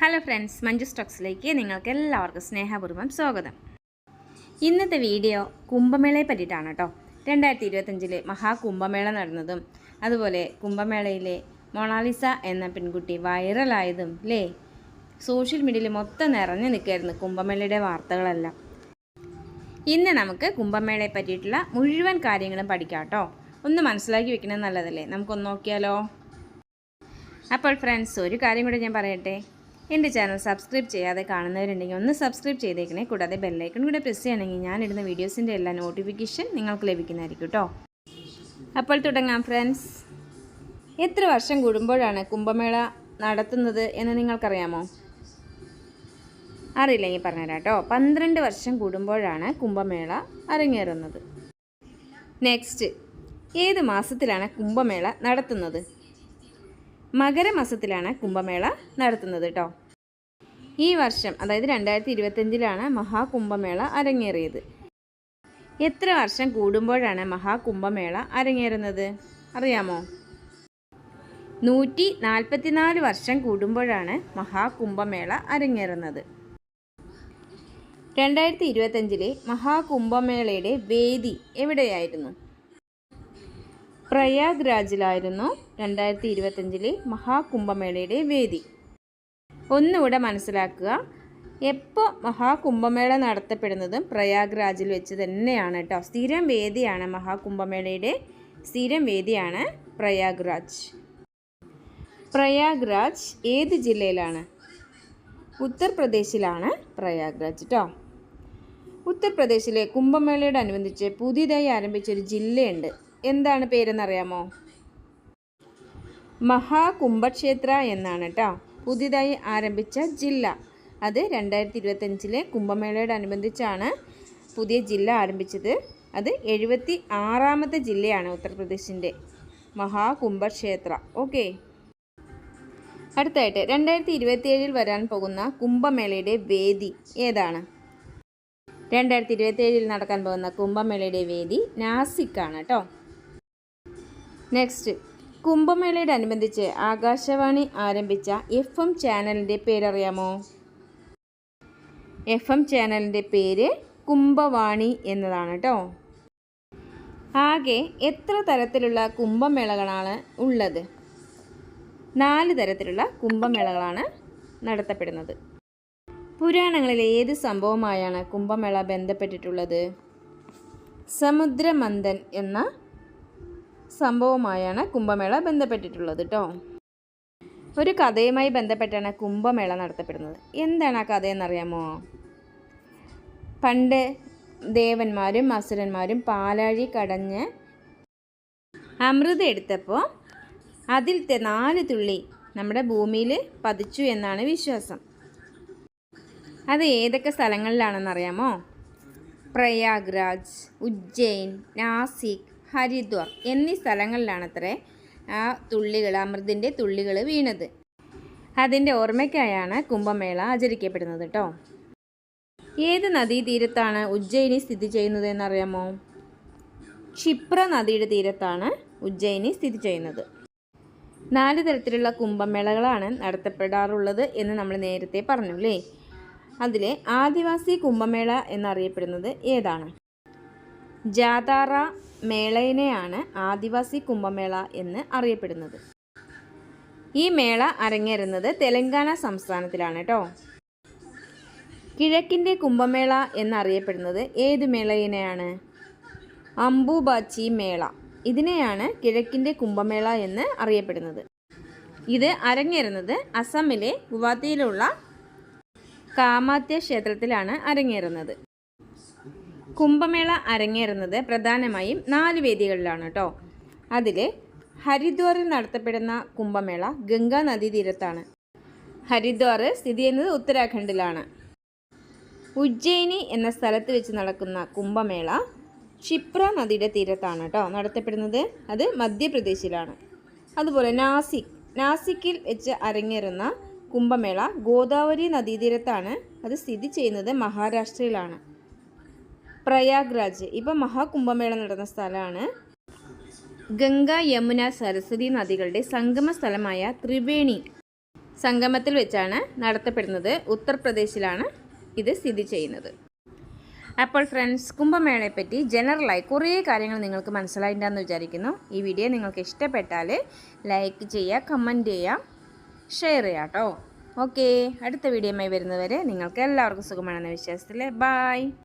Hello friends Manju സ്റ്റോക്സിലേക്ക് നിങ്ങൾക്ക് എല്ലാവർക്കും സ്നേഹപൂർവം സ്വാഗതം. ഇന്നത്തെ വീഡിയോ കുംഭമേളയെ പറ്റിയിട്ടാണ് കേട്ടോ. രണ്ടായിരത്തി ഇരുപത്തഞ്ചിലെ മഹാകുംഭമേള നടന്നതും അതുപോലെ കുംഭമേളയിലെ മൊണാലിസ എന്ന പെൺകുട്ടി വൈറലായതും അല്ലേ സോഷ്യൽ മീഡിയയിൽ മൊത്തം നിറഞ്ഞു നിൽക്കായിരുന്നു കുംഭമേളയുടെ വാർത്തകളെല്ലാം. ഇന്ന് നമുക്ക് കുംഭമേളയെ പറ്റിയിട്ടുള്ള മുഴുവൻ കാര്യങ്ങളും പഠിക്കാം കേട്ടോ. ഒന്ന് മനസ്സിലാക്കി വെക്കണം നല്ലതല്ലേ? നമുക്കൊന്ന് നോക്കിയാലോ? അപ്പോൾ ഫ്രണ്ട്സ് ഒരു കാര്യം കൂടെ ഞാൻ പറയട്ടെ. എന്റെ ചാനൽ സബ്സ്ക്രൈബ് ചെയ്യാതെ കാണുന്നവരുണ്ടെങ്കിൽ ഒന്ന് സബ്സ്ക്രൈബ് ചെയ്തേക്കണേ. കൂടാതെ ബെല്ലൈക്കൺ കൂടെ പ്രസ് ചെയ്യണമെങ്കിൽ ഞാനിടുന്ന വീഡിയോസിന്റെ എല്ലാ നോട്ടിഫിക്കേഷൻ നിങ്ങൾക്ക് ലഭിക്കുന്നതായിരിക്കും കേട്ടോ അപ്പോൾ തുടങ്ങാം ഫ്രണ്ട്സ് എത്ര വർഷം കൂടുമ്പോഴാണ് കുംഭമേള നടത്തുന്നത് എന്ന് നിങ്ങൾക്കറിയാമോ? അറിയില്ലെങ്കിൽ പറഞ്ഞുതരാം കേട്ടോ പന്ത്രണ്ട് വർഷം കൂടുമ്പോഴാണ് കുംഭമേള അരങ്ങേറുന്നത്. നെക്സ്റ്റ് ഏത് മാസത്തിലാണ് കുംഭമേള നടത്തുന്നത്? മകരമാസത്തിലാണ് കുംഭമേള നടത്തുന്നത് കേട്ടോ ഈ വർഷം അതായത് രണ്ടായിരത്തി ഇരുപത്തഞ്ചിലാണ് മഹാകുംഭമേള അരങ്ങേറിയത്. എത്ര വർഷം കൂടുമ്പോഴാണ് മഹാകുംഭമേള അരങ്ങേറുന്നത്? അറിയാമോ? നൂറ്റി നാൽപ്പത്തിനാല് വർഷം കൂടുമ്പോഴാണ് മഹാകുംഭമേള അരങ്ങേറുന്നത്. രണ്ടായിരത്തി ഇരുപത്തഞ്ചിലെ മഹാകുംഭമേളയുടെ വേദി എവിടെയായിരുന്നു? പ്രയാഗ്രാജിലായിരുന്നു രണ്ടായിരത്തി ഇരുപത്തഞ്ചിലെ മഹാകുംഭമേളയുടെ വേദി. ഒന്നുകൂടെ മനസ്സിലാക്കുക. എപ്പോൾ മഹാകുംഭമേള നടത്തപ്പെടുന്നതും പ്രയാഗ്രാജിൽ വെച്ച് തന്നെയാണ് കേട്ടോ സ്ഥിരം വേദിയാണ് മഹാകുംഭമേളയുടെ സ്ഥിരം വേദിയാണ് പ്രയാഗ്രാജ്. പ്രയാഗ്രാജ് ഏത് ജില്ലയിലാണ്? ഉത്തർപ്രദേശിലാണ് പ്രയാഗ്രാജ് കേട്ടോ ഉത്തർപ്രദേശിലെ കുംഭമേളയോടനുബന്ധിച്ച് പുതിയതായി ആരംഭിച്ചൊരു ജില്ലയുണ്ട്. എന്താണ് പേരെന്നറിയാമോ? മഹാകുംഭക്ഷേത്ര എന്നാണ് കേട്ടോ പുതിയതായി ആരംഭിച്ച ജില്ല. അത് രണ്ടായിരത്തി ഇരുപത്തഞ്ചിലെ കുംഭമേളയോടനുബന്ധിച്ചാണ് പുതിയ ജില്ല ആരംഭിച്ചത്. അത് എഴുപത്തി ആറാമത്തെ ജില്ലയാണ് ഉത്തർപ്രദേശിന്റെ മഹാകുംഭക്ഷേത്ര. ഓക്കെ. അടുത്തായിട്ട് രണ്ടായിരത്തി ഇരുപത്തിയേഴിൽ വരാൻ പോകുന്ന കുംഭമേളയുടെ വേദി ഏതാണ്? രണ്ടായിരത്തി ഇരുപത്തിയേഴിൽ നടക്കാൻ പോകുന്ന കുംഭമേളയുടെ വേദി നാസിക്കാണ് കേട്ടോ നെക്സ്റ്റ്. കുംഭമേളയോടനുബന്ധിച്ച് ആകാശവാണി ആരംഭിച്ച എഫ് എം ചാനലിന്റെ പേരറിയാമോ? എഫ് എം ചാനലിന്റെ പേര് കുംഭവാണി എന്നതാണ് കേട്ടോ ആകെ എത്ര തരത്തിലുള്ള കുംഭമേളകളാണ് ഉള്ളത്? നാല് തരത്തിലുള്ള കുംഭമേളകളാണ് നടത്തപ്പെടുന്നത്. പുരാണങ്ങളിലെ ഏത് സംഭവമായാണ് കുംഭമേള ബന്ധപ്പെട്ടിട്ടുള്ളത്? സമുദ്രമന്ദൻ എന്ന സംഭവമായാണ് കുംഭമേള ബന്ധപ്പെട്ടിട്ടുള്ളത് കേട്ടോ ഒരു കഥയുമായി ബന്ധപ്പെട്ടാണ് കുംഭമേള നടത്തപ്പെടുന്നത്. എന്താണ് ആ കഥയെന്നറിയാമോ? പണ്ട് ദേവന്മാരും അസുരന്മാരും പാലാഴി കടഞ്ഞ് അമൃത് എടുത്തപ്പോൾ അതിലത്തെ നാല് തുള്ളി നമ്മുടെ ഭൂമിയിൽ പതിച്ചു എന്നാണ് വിശ്വാസം. അത് ഏതൊക്കെ സ്ഥലങ്ങളിലാണെന്നറിയാമോ? പ്രയാഗ്രാജ് ഉജ്ജയിൻ നാസിക് ഹരിദ്വാർ എന്നീ സ്ഥലങ്ങളിലാണത്രേ ആ തുള്ളികൾ അമൃതിന്റെ തുള്ളികൾ വീണത്. അതിന്റെ ഓർമ്മയ്ക്കായാണ് കുംഭമേള ആചരിക്കപ്പെടുന്നത് കേട്ടോ ഏത് നദീതീരത്താണ് ഉജ്ജയിനി സ്ഥിതി ചെയ്യുന്നത് എന്നറിയാമോ? ക്ഷിപ്ര നദിയുടെ തീരത്താണ് ഉജ്ജയിനി സ്ഥിതി ചെയ്യുന്നത്. നാല് തരത്തിലുള്ള കുംഭമേളകളാണ് നടത്തപ്പെടാറുള്ളത് എന്ന് നമ്മൾ നേരത്തെ പറഞ്ഞു അല്ലേ അതിലെ ആദിവാസി കുംഭമേള എന്നറിയപ്പെടുന്നത് ഏതാണ്? ജാതാറ മേളയിനെയാണ് ആദിവാസി കുംഭമേള എന്ന് അറിയപ്പെടുന്നത്. ഈ മേള അരങ്ങേറുന്നത് തെലങ്കാന സംസ്ഥാനത്തിലാണ് കേട്ടോ കിഴക്കിന്റെ കുംഭമേള എന്നറിയപ്പെടുന്നത് ഏത് മേളയിനെയാണ്? അംബുബാച്ചി മേള. ഇതിനെയാണ് കിഴക്കിന്റെ കുംഭമേള എന്ന് അറിയപ്പെടുന്നത്. ഇത് അരങ്ങേറുന്നത് അസമിലെ ഗുവാഹത്തിയിലുള്ള കാമാത്യ ക്ഷേത്രത്തിലാണ് അരങ്ങേറുന്നത്. കുംഭമേള അരങ്ങേറുന്നത് പ്രധാനമായും നാല് വേദികളിലാണ് കേട്ടോ അതിൽ ഹരിദ്വാറിൽ നടത്തപ്പെടുന്ന കുംഭമേള ഗംഗാ നദീതീരത്താണ് ഹരിദ്വാർ സ്ഥിതി ചെയ്യുന്നത് ഉത്തരാഖണ്ഡിലാണ്. ഉജ്ജയിനി എന്ന സ്ഥലത്ത് വെച്ച് നടക്കുന്ന കുംഭമേള ക്ഷിപ്ര നദിയുടെ തീരത്താണ് കേട്ടോ നടത്തപ്പെടുന്നത്. അത് മധ്യപ്രദേശിലാണ്. അതുപോലെ നാസിക് നാസിക്കിൽ വെച്ച് അരങ്ങേറുന്ന കുംഭമേള ഗോദാവരി നദീതീരത്താണ് അത് സ്ഥിതി ചെയ്യുന്നത് മഹാരാഷ്ട്രയിലാണ്. പ്രയാഗ്രാജ്. ഇപ്പം മഹാകുംഭമേള നടന്ന സ്ഥലമാണ്. ഗംഗ യമുന സരസ്വതി നദികളുടെ സംഗമ സ്ഥലമായ ത്രിവേണി സംഗമത്തിൽ വെച്ചാണ് നടത്തപ്പെടുന്നത്. ഉത്തർപ്രദേശിലാണ് ഇത് സ്ഥിതി ചെയ്യുന്നത്. അപ്പോൾ ഫ്രണ്ട്സ് കുംഭമേളയെപ്പറ്റി ജനറലായി കുറേ കാര്യങ്ങൾ നിങ്ങൾക്ക് മനസ്സിലായിട്ടുണ്ടെന്ന് വിചാരിക്കുന്നു. ഈ വീഡിയോ നിങ്ങൾക്ക് ഇഷ്ടപ്പെട്ടാൽ ലൈക്ക് ചെയ്യുക കമന്റ് ചെയ്യുക ഷെയർ ചെയ്യാം കേട്ടോ. ഓക്കെ അടുത്ത വീഡിയോയുമായി വരുന്നവരെ നിങ്ങൾക്ക് എല്ലാവർക്കും സുഖമാണെന്ന് വിശ്വാസത്തിൽ ബായ്